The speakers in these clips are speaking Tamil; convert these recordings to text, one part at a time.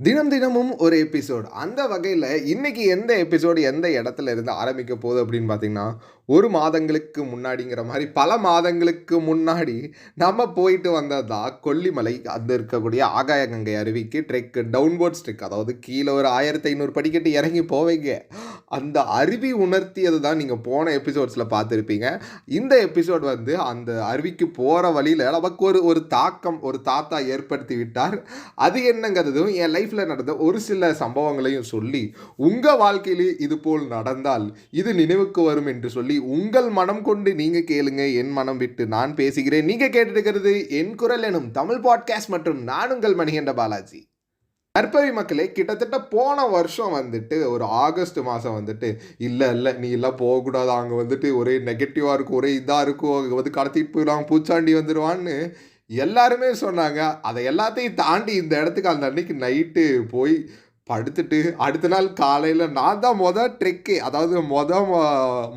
தினம் தினமும் ஒரு எபிசோட் அந்த வகையில் இன்னைக்கு எந்த எபிசோடு எந்த இடத்துல இருந்து ஆரம்பிக்க போகுது அப்படின்னு பார்த்தீங்கன்னா ஒரு மாதங்களுக்கு முன்னாடிங்கிற மாதிரி பல மாதங்களுக்கு முன்னாடி நம்ம போயிட்டு வந்ததா கொல்லிமலை அந்த இருக்கக்கூடிய ஆகாய கங்கை அருவிக்கு ட்ரெக் டவுன்போர்ட் ஸ்ட்ரெக் அதாவது கீழே ஒரு ஆயிரத்தி ஐநூறு படிக்கட்டு இறங்கி போவீங்க. அந்த அருவி உணர்த்தியது தான் நீங்கள் போன எபிசோட்ஸில் பார்த்துருப்பீங்க. இந்த எபிசோட் வந்து அந்த அருவிக்கு போகிற வழியில் நமக்கு ஒரு ஒரு தாக்கம் ஒரு தாத்தா ஏற்படுத்தி விட்டார். அது என்னங்கிறதும் என் லைஃப்பில் நடந்த ஒரு சில சம்பவங்களையும் சொல்லி உங்கள் வாழ்க்கையிலே இது போல் நடந்தால் இது நினைவுக்கு வரும் என்று சொல்லி உங்கள் மனம் கொண்டு நீங்கள் கேளுங்க. என் மனம் விட்டு நான் பேசுகிறேன். நீங்கள் கேட்டுருக்கிறது என் குரல் எனும் தமிழ் பாட்காஸ்ட் மற்றும் நான் உங்கள் மணிகண்ட பாலாஜி. நற்பவி மக்களே கிட்டத்தட்ட போன வருஷம் வந்துட்டு ஒரு ஆகஸ்ட் மாதம் வந்துட்டு இல்லை இல்லை நீ எல்லாம் போகக்கூடாது. அங்கே வந்துட்டு ஒரே நெகட்டிவாக இருக்கும் ஒரே இதாக இருக்கும். அங்கே வந்து கடத்திட்டு போயிடுவாங்க பூச்சாண்டி வந்துடுவான்னு எல்லாருமே சொன்னாங்க. அதை எல்லாத்தையும் தாண்டி இந்த இடத்துக்கு அந்த அன்னைக்கு நைட்டு போய் படுத்துட்டு அடுத்த நாள் காலையில் நான் தான் மொதல் ட்ரெக்கே அதாவது மொத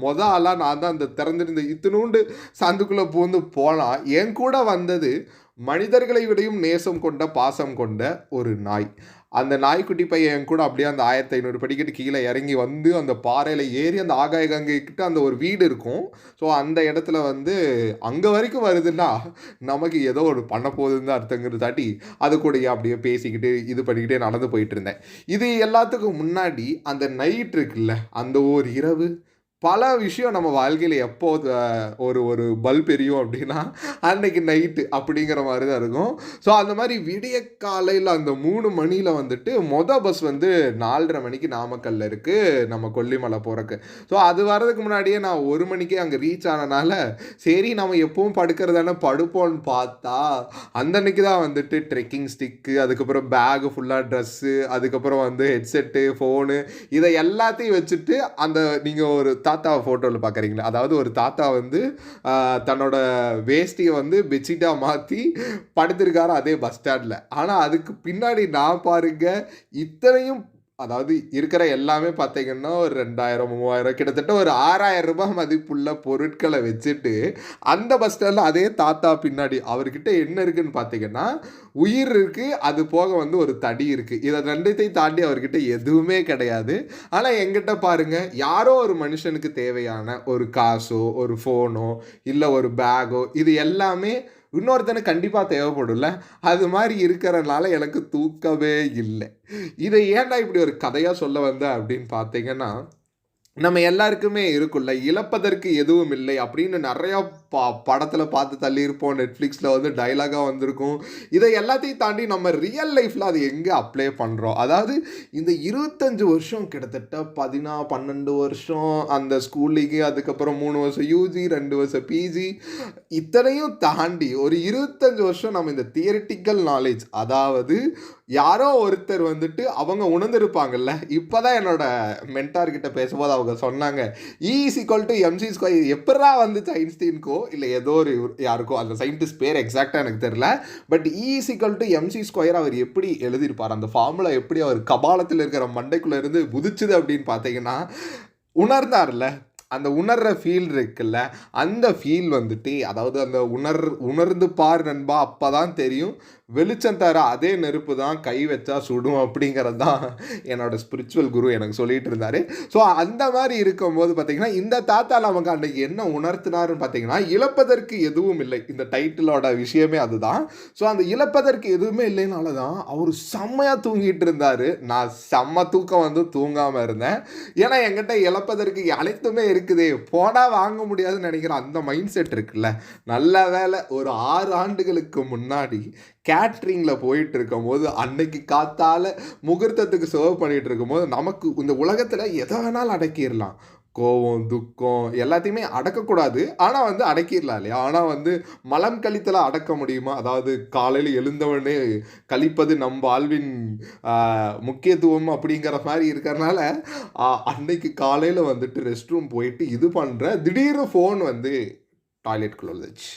மொத ஆளாக நான் தான் அந்த திறந்துருந்த இத்தினூண்டு சந்துக்குள்ளே பூந்து போனால் என் கூட வந்தது மனிதர்களை விடையும் நேசம் கொண்ட பாசம் கொண்ட ஒரு நாய். அந்த நாய்க்குட்டி பையன் கூட அப்படியே அந்த ஆயிரத்தி ஐநூறு படிக்கட்டு கீழே இறங்கி வந்து அந்த பாறையில் ஏறி அந்த ஆகாய கங்கை கிட்ட அந்த ஒரு வீடு இருக்கும். ஸோ அந்த இடத்துல வந்து அங்கே வரைக்கும் வருதுன்னா நமக்கு ஏதோ ஒரு பண்ண போகுதுன்னு அர்த்தங்கிறது தாட்டி அது கூட அப்படியே பேசிக்கிட்டு இது பண்ணிக்கிட்டே நடந்து போயிட்டு இருந்தேன். இது எல்லாத்துக்கும் முன்னாடி அந்த நைட் இருக்குல்ல அந்த ஒரு இரவு பல விஷயம் நம்ம வாழ்க்கையில் எப்போ ஒரு ஒரு பல்ப் எரியும் அப்படின்னா அன்னைக்கு நைட்டு அப்படிங்கிற மாதிரி தான் இருக்கும். ஸோ அந்த மாதிரி விடிய காலையில் அந்த மூணு மணியில் வந்துட்டு மொதல் பஸ் வந்து நாலரை மணிக்கு நாமக்கல்லில் இருக்குது நம்ம கொல்லிமலை போகிறக்கு ஸோ அது வர்றதுக்கு முன்னாடியே நான் ஒரு மணிக்கே அங்கே ரீச் ஆனனால சரி நம்ம எப்பவும் படுக்கிறதானே படுப்போம்னு பார்த்தா அந்தன்னைக்கு தான் வந்துட்டு ட்ரெக்கிங் ஸ்டிக்கு அதுக்கப்புறம் பேகு ஃபுல்லாக ட்ரெஸ்ஸு அதுக்கப்புறம் வந்து ஹெட்செட்டு ஃபோனு இதை எல்லாத்தையும் வச்சுட்டு அந்த நீங்கள் ஒரு தாத்தாவை ஃபோட்டோவில் பார்க்குறீங்களா அதாவது ஒரு தாத்தா வந்து தன்னோட வேஷ்டியை வந்து பெட்ஷீட்டாக மாற்றி படுத்திருக்காரு அதே பஸ் ஸ்டாண்டில் ஆனால் அதுக்கு பின்னாடி நான் பாருங்க இத்தனையும் அதாவது இருக்கிற எல்லாமே பார்த்தீங்கன்னா ஒரு ரெண்டாயிரம் மூவாயிரம் கிட்டத்தட்ட ஒரு ஆறாயிரம் ரூபாய் மதிப்புள்ள பொருட்களை வச்சுட்டு அந்த பஸ் ஸ்டாண்டில் அதே தாத்தா பின்னாடி அவர்கிட்ட என்ன இருக்குன்னு பார்த்தீங்கன்னா உயிர் இருக்குது அது போக வந்து ஒரு தடி இருக்குது இதை ரெண்டத்தையும் தாண்டி அவர்கிட்ட எதுவுமே கிடையாது. ஆனால் எங்கிட்ட பாருங்கள் யாரோ ஒரு மனுஷனுக்கு தேவையான ஒரு காசோ ஒரு ஃபோனோ இல்லை ஒரு பேக்கோ இது எல்லாமே இன்னொருத்தனுக்கு கண்டிப்பாக தேவைப்படும்ல? அது மாதிரி இருக்கிறனால எனக்கு தூக்கமே இல்லை. இதை ஏன்டா இப்படி ஒரு கதையாக சொல்ல வந்தேன் அப்படின்னு பார்த்தீங்கன்னா நம்ம எல்லாருக்குமே இருக்குல்ல இழப்பதற்கு எதுவும் இல்லை அப்படின்னு நிறையா பா படத்தில் பார்த்து தள்ளியிருப்போம். நெட்ஃப்ளிக்ஸில் வந்து டைலாகாக வந்திருக்கும். இதை எல்லாத்தையும் தாண்டி நம்ம ரியல் லைஃப்பில் அது எங்கே அப்ளை பண்ணுறோம் அதாவது இந்த இருபத்தஞ்சு வருஷம் கிட்டத்தட்ட பதினா பன்னெண்டு வருஷம் அந்த ஸ்கூலுக்கு அதுக்கப்புறம் மூணு வருஷம் யூஜி ரெண்டு வருஷம் பிஜி இத்தனையும் தாண்டி ஒரு இருபத்தஞ்சு வருஷம் நம்ம இந்த தியரிட்டிக்கல் நாலேஜ் அதாவது யாரோ ஒருத்தர் வந்துட்டு அவங்க உணர்ந்திருப்பாங்கல்ல இப்போதான் என்னோட மென்டார்கிட்ட பேசும்போது அவங்க சொன்னாங்க E is equal to MC square எப்படா வந்துச்சு ஐன்ஸ்டீனுக்கோ இல்லை ஏதோ ஒரு யாருக்கோ அந்த சயின்டிஸ்ட் பேர் எக்ஸாக்டாக எனக்கு தெரில but E is equal to MC square அவர் எப்படி எழுதியிருப்பார் அந்த ஃபார்முலா எப்படி அவர் கபாலத்தில் இருக்கிற மண்டைக்குள்ளே இருந்து புதிச்சுது அப்படின்னு பார்த்தீங்கன்னா உணர்ந்தார்ல அந்த உணர்ற ஃபீல் இருக்குல்ல அந்த ஃபீல் வந்துட்டு அதாவது அந்த உணர் உணர்ந்து பார் நண்பா அப்போ தான் தெரியும் வெளிச்சம் தர அதே நெருப்பு தான் கை வச்சா சுடும் அப்படிங்கிறது தான் என்னோட ஸ்பிரிச்சுவல் குரு எனக்கு சொல்லிட்டு இருந்தார். ஸோ அந்த மாதிரி இருக்கும்போது பார்த்தீங்கன்னா இந்த தாத்தா நமக்கு அன்றைக்கி என்ன உணர்த்தினாருன்னு பார்த்தீங்கன்னா இழப்பதற்கு எதுவும் இல்லை. இந்த டைட்டிலோட விஷயமே அதுதான். ஸோ அந்த இழப்பதற்கு எதுவுமே இல்லைனால தான் அவர் செம்மையாக தூங்கிட்டு இருந்தார். நான் செம்ம தூக்கம் வந்து தூங்காமல் இருந்தேன். ஏன்னா என்கிட்ட இழப்பதற்கு அனைத்துமே இருக்குது. போனால் வாங்க முடியாதுன்னு நினைக்கிற அந்த மைண்ட் செட் இருக்குல்ல. நல்ல வேலை ஒரு ஆறு ஆண்டுகளுக்கு முன்னாடி கேட்ரிங்கில் போயிட்டு இருக்கும்போது அன்னைக்கு காத்தால் முகூர்த்தத்துக்கு சர்வ் பண்ணிகிட்டு இருக்கும்போது நமக்கு இந்த உலகத்தில் எதை வேணாலும் அடக்கிடலாம். கோவம் துக்கம் எல்லாத்தையுமே அடக்கக்கூடாது. ஆனால் வந்து அடக்கிடலாம் இல்லையா? ஆனால் வந்து மலம் கழித்தலாம் அடக்க முடியுமா? அதாவது காலையில் எழுந்தவொடனே கழிப்பது நம் வாழ்வின் முக்கியத்துவம் அப்படிங்கிற மாதிரி இருக்கிறனால அன்னைக்கு காலையில் வந்துட்டு ரெஸ்ட் ரூம் போயிட்டு இது பண்ணுற திடீர்னு ஃபோன் வந்து டாய்லெட்குள்ளே வந்துச்சு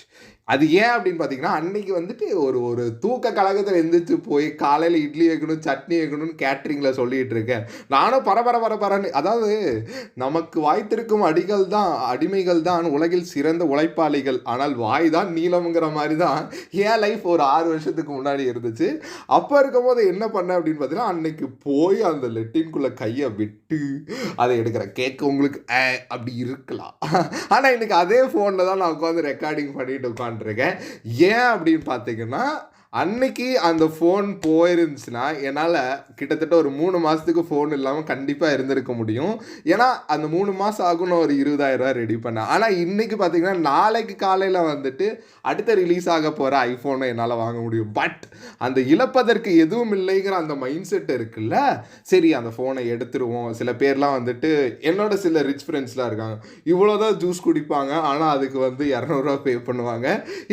அது ஏன் அப்படின்னு பார்த்தீங்கன்னா அன்னைக்கு வந்துட்டு ஒரு ஒரு தூக்க கழகத்தில் எழுந்திரிச்சு போய் காலையில் இட்லி வைக்கணும் சட்னி வைக்கணும்னு கேட்ரிங்கில் சொல்லிகிட்டு இருக்கேன். நானும் பரபர பரபரன்னு அதாவது நமக்கு வாய்த்திருக்கும் அடிகள் தான் அடிமைகள் தான் உலகில் சிறந்த உழைப்பாளிகள். ஆனால் வாய் தான் நீளம்ங்கிற மாதிரி தான் ஏன் லைஃப் ஒரு ஆறு வருஷத்துக்கு முன்னாடி இருந்துச்சு. அப்போ இருக்கும்போது என்ன பண்ணேன் அப்படின்னு பார்த்தீங்கன்னா அன்னைக்கு போய் அந்த லெட்டின்குள்ளே கையை விட்டு அதை எடுக்கிற கேட்க உங்களுக்கு அப்படி இருக்கலாம். ஆனால் இன்னைக்கு அதே ஃபோனில் தான் நான் உட்காந்து ரெக்கார்டிங் பண்ணிட்டு உட்காந்துருக்கேன் ஏன் அப்படின்னு பார்த்தீங்கன்னா அன்னைக்கு அந்த ஃபோன் போயிருந்துச்சுன்னா என்னால் கிட்டத்தட்ட ஒரு மூணு மாதத்துக்கு ஃபோன் இல்லாமல் கண்டிப்பாக இருந்திருக்க முடியும். ஏன்னா அந்த மூணு மாதம் ஆகும் நான் ஒரு இருபதாயிரரூவா ரெடி பண்ணேன். ஆனால் இன்றைக்கி பார்த்தீங்கன்னா நாளைக்கு காலையில் வந்துட்டு அடுத்த ரிலீஸ் ஆக போகிற ஐஃபோனை என்னால் வாங்க முடியும். பட் அந்த இழப்பதற்கு எதுவும் இல்லைங்கிற அந்த மைண்ட் செட் இருக்குல்ல? சரி அந்த ஃபோனை எடுத்துருவோம். சில பேர்லாம் வந்துட்டு என்னோட சில ரிச் ஃப்ரெண்ட்ஸ்லாம் இருக்காங்க. இவ்வளோதான் ஜூஸ் குடிப்பாங்க. ஆனால் அதுக்கு வந்து இரநூறுவா பே பண்ணுவாங்க.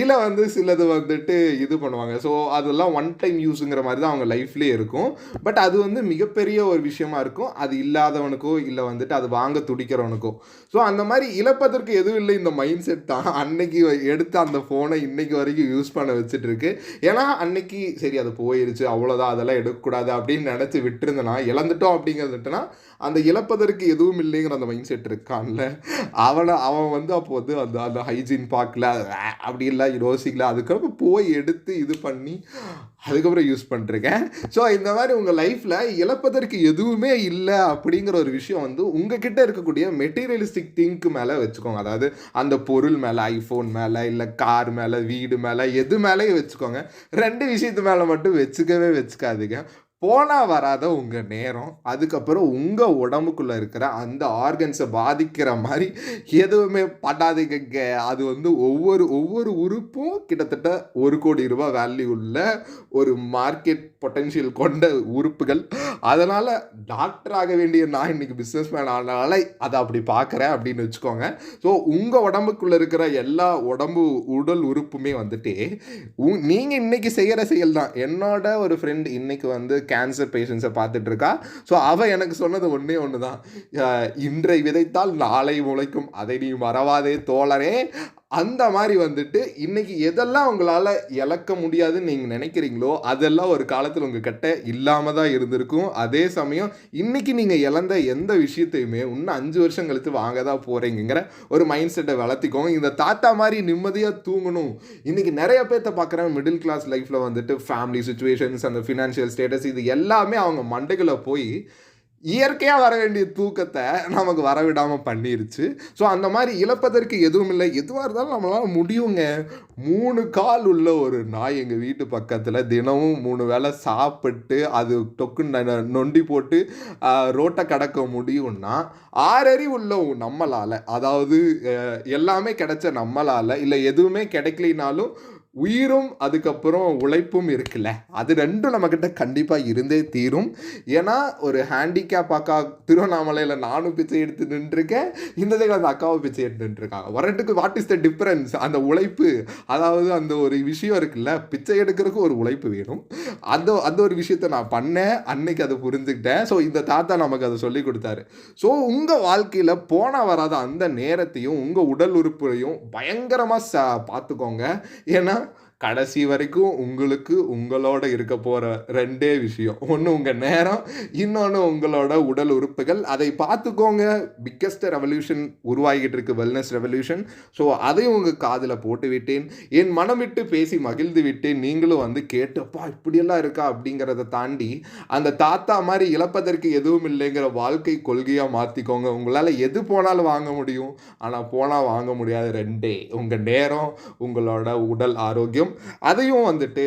இல்லை வந்து சிலது வந்துட்டு இது பண்ணுவாங்க. ஸோ ஸோ அதெல்லாம் ஒன் டைம் யூஸுங்கிற மாதிரி தான் அவங்க லைஃப்லேயே இருக்கும். பட் அது வந்து மிகப்பெரிய ஒரு விஷயமா இருக்கும். அது இல்லாதவனுக்கோ இல்லை வந்துட்டு அது வாங்க துடிக்கிறவனுக்கோ. ஸோ அந்த மாதிரி இழப்பதற்கு எதுவும் இல்லை. இந்த மைண்ட் செட் தான் அன்னைக்கு எடுத்து அந்த ஃபோனை இன்னைக்கு வரைக்கும் யூஸ் பண்ண வச்சுட்டு இருக்கு ஏன்னா அன்னைக்கு சரி அது போயிருச்சு அவ்வளோதான் அதெல்லாம் எடுக்கக்கூடாது அப்படின்னு நினச்சி விட்டுருந்தேனா இழந்துட்டோம் அப்படிங்கிறதுனா அந்த இழப்பதற்கு எதுவும் இல்லைங்கிற அந்த மைண்ட் செட் இருக்கான்ல. அவனை அவன் வந்து அப்போ வந்து அந்த அந்த ஹைஜீன் பார்க்கல அப்படி இல்லை யோசிக்கல. அதுக்கப்புறம் போய் எடுத்து இது பண்ணி அதுக்கப்புறம் யூஸ் பண்ணிருக்கேன் ஸோ இந்த மாதிரி உங்கள் லைஃப்பில் இழப்பதற்கு எதுவுமே இல்லை அப்படிங்கிற ஒரு விஷயம் வந்து உங்ககிட்ட இருக்கக்கூடிய மெட்டீரியலிஸ்டிக் திங்க் மேலே வச்சுக்கோங்க. அதாவது அந்த பொருள் மேலே ஐஃபோன் மேலே இல்லை கார் மேலே வீடு மேலே எது மேலேயும் வச்சுக்கோங்க. ரெண்டு விஷயத்து மேலே மட்டும் வச்சுக்கவே வச்சுக்காதீங்க. போனால் வராத உங்கள் நேரம் அதுக்கப்புறம் உங்கள் உடம்புக்குள்ளே இருக்கிற அந்த ஆர்கன்ஸை பாதிக்கிற மாதிரி எதுவுமே படாதீங்க அது வந்து ஒவ்வொரு ஒவ்வொரு உறுப்பும் கிட்டத்தட்ட ஒரு கோடி ரூபாய் வேல்யூ உள்ள ஒரு மார்க்கெட் பொட்டென்ஷியல் கொண்ட உறுப்புகள். அதனால் டாக்டர் ஆக வேண்டிய நான் இன்றைக்கி பிஸ்னஸ் மேன் ஆனால அதை அப்படி பார்க்குறேன் அப்படின்னு வச்சுக்கோங்க. ஸோ உங்கள் உடம்புக்குள்ளே இருக்கிற எல்லா உடம்பு உடல் உறுப்புமே வந்துட்டு நீங்கள் இன்றைக்கி செய்கிற செயல் தான் என்னோட ஒரு ஃப்ரெண்ட் இன்றைக்கி வந்து கேன்சர் பேஷண்ட்ஸை பார்த்துட்டு இருக்கா ஸோ அவள் எனக்கு சொன்னது ஒன்றே ஒன்று தான் இன்றை விதைத்தால் நாளை முளைக்கும். அதை நீ மறவாதே தோழரே. அந்த மாதிரி வந்துட்டு இன்னைக்கு எதெல்லாம் உங்களால் இழக்க முடியாதுன்னு நீங்கள் நினைக்கிறீங்களோ அதெல்லாம் ஒரு காலத்தில் உங்கள் கிட்ட இல்லாமல் தான் இருந்திருக்கும். அதே சமயம் இன்னைக்கு நீங்கள் இழந்த எந்த விஷயத்தையுமே இன்னும் அஞ்சு வருஷம் கழித்து வாங்க தான் போகிறீங்கிற ஒரு மைண்ட் செட்டை வளர்த்திக்கோங்க. இந்த தாத்தா மாதிரி நிம்மதியாக தூங்கணும். இன்னைக்கு நிறைய பேர்த்த பார்க்குறேன் மிடில் கிளாஸ் லைஃப்பில் வந்துட்டு ஃபேமிலி சுச்சுவேஷன்ஸ் அந்த ஃபினான்ஷியல் ஸ்டேட்டஸ் இது எல்லாமே அவங்க மண்டைகளை போய் இயற்கையாக வர வேண்டிய தூக்கத்தை நமக்கு வரவிடாமல் பண்ணிருச்சு. ஸோ அந்த மாதிரி இழப்பதற்கு எதுவும் இல்லை. எதுவாக இருந்தாலும் நம்மளால் முடியுங்க. மூணு கால் உள்ள ஒரு நாய் எங்கள் வீட்டு பக்கத்தில் தினமும் மூணு வேளை சாப்பிட்டு அது டொக்குன்னு நொண்டி போட்டு ரோட்டை கடக்க முடியும்னா ஆறறி உள்ள நம்மளால் அதாவது எல்லாமே கிடைச்ச நம்மளால் இல்லை எதுவுமே கிடைக்கலினாலும் உயிரும் அதுக்கப்புறம் உழைப்பும் இருக்குல்ல? அது ரெண்டும் நம்மக்கிட்ட கண்டிப்பாக இருந்தே தீரும். ஏன்னா ஒரு ஹேண்டிகேப் அக்கா திருவண்ணாமலையில் நானும் பிச்சை எடுத்து நின்றுருக்கேன். இந்த சைடில் அந்த அக்காவும் பிச்சை எடுத்து நின்றுருக்காங்க. வரட்டுக்கு வாட் இஸ் த டிஃப்ரென்ஸ் அந்த உழைப்பு அதாவது அந்த ஒரு விஷயம் இருக்குல்ல? பிச்சை எடுக்கிறதுக்கு ஒரு உழைப்பு வேணும். அந்த அந்த ஒரு விஷயத்த நான் பண்ணேன். அன்னைக்கு அதை புரிஞ்சுக்கிட்டேன். ஸோ இந்த தாத்தா நமக்கு அதை சொல்லி கொடுத்தாரு. ஸோ உங்கள் வாழ்க்கையில் போன வராத அந்த நேரத்தையும் உங்கள் உடல் உறுப்பையும் பயங்கரமாக ச பார்த்துக்கோங்க. ஏன்னா கடைசி வரைக்கும் உங்களுக்கு உங்களோட இருக்க போகிற ரெண்டே விஷயம். ஒன்று உங்கள் நேரம் இன்னொன்று உங்களோட உடல் உறுப்புகள். அதை பார்த்துக்கோங்க. பிக்கஸ்ட் ரெவல்யூஷன் உருவாகிட்டு இருக்கு வெல்னஸ் ரெவல்யூஷன் ஸோ அதையும் உங்கள் காதில் போட்டு விட்டேன். என் மனம் விட்டு பேசி மகிழ்ந்து விட்டேன். நீங்களும் வந்து கேட்டப்பா இப்படியெல்லாம் இருக்கா அப்படிங்கிறத தாண்டி அந்த தாத்தா மாதிரி இழப்பதற்கு எதுவும் இல்லைங்கிற வாழ்க்கை கொள்கையாக மாற்றிக்கோங்க உங்களால் எது போனாலும் வாங்க முடியும். ஆனால் போனால் வாங்க முடியாது ரெண்டே. உங்கள் நேரம் உங்களோட உடல் ஆரோக்கியம். அதையும் வந்துட்டு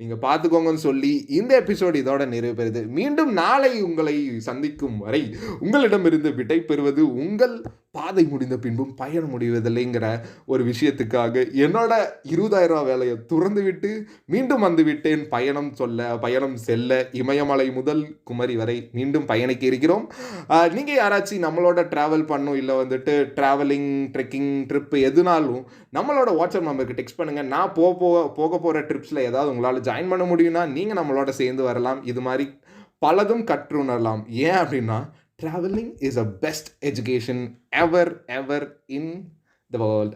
நீங்கள் பார்த்துக்கோங்கன்னு சொல்லி இந்த எபிசோடு இதோட நிறைவு பெறுது. மீண்டும் நாளை உங்களை சந்திக்கும் வரை உங்களிடமிருந்து விடை பெறுவது உங்கள் பாதை முடிந்த பின்பும் பயணம் முடிவதில்லைங்கிற ஒரு விஷயத்துக்காக என்னோட இருபதாயிரம் ரூபா வேலையை துறந்து விட்டு மீண்டும் வந்து விட்டேன் பயணம் சொல்ல பயணம் செல்ல இமயமலை முதல் குமரி வரை மீண்டும் பயணிக்க இருக்கிறோம். நீங்கள் யாராச்சும் நம்மளோட ட்ராவல் பண்ணும் இல்லை வந்துட்டு ட்ராவலிங் ட்ரெக்கிங் ட்ரிப் எதுனாலும் நம்மளோட வாட்ஸ்அப் நம்பருக்கு டெக்ஸ்ட் பண்ணுங்கள் நான் போக போக போக போகிற ட்ரிப்ஸில் ஏதாவது உங்களால் ஜாயின் பண்ண முடியும்னா நீங்கள் நம்மளோட சேர்ந்து வரலாம். இது மாதிரி பலதும் கற்றுணரலாம். ஏன் அப்படின்னா travelling is a best education ever ever in the world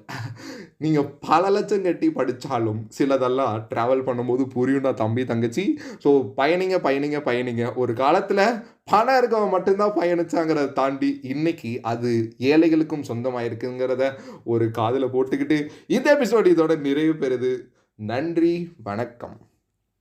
நீங்கள் பல லட்சம் கட்டி படித்தாலும் சிலதெல்லாம் ட்ராவல் பண்ணும்போது புரியும்டா தம்பி தங்கச்சி. ஸோ பயணிங்க பயணிங்க பயணிங்க. ஒரு காலத்தில் பணம் இருக்கவன் மட்டும்தான் பயணிச்சாங்கிறத தாண்டி இன்னைக்கு அது ஏழைகளுக்கும் சொந்தமாக இருக்குங்கிறத ஒரு காதில் போட்டுக்கிட்டு இந்த எபிசோடு இதோட நிறைவு பெறுது. நன்றி வணக்கம்.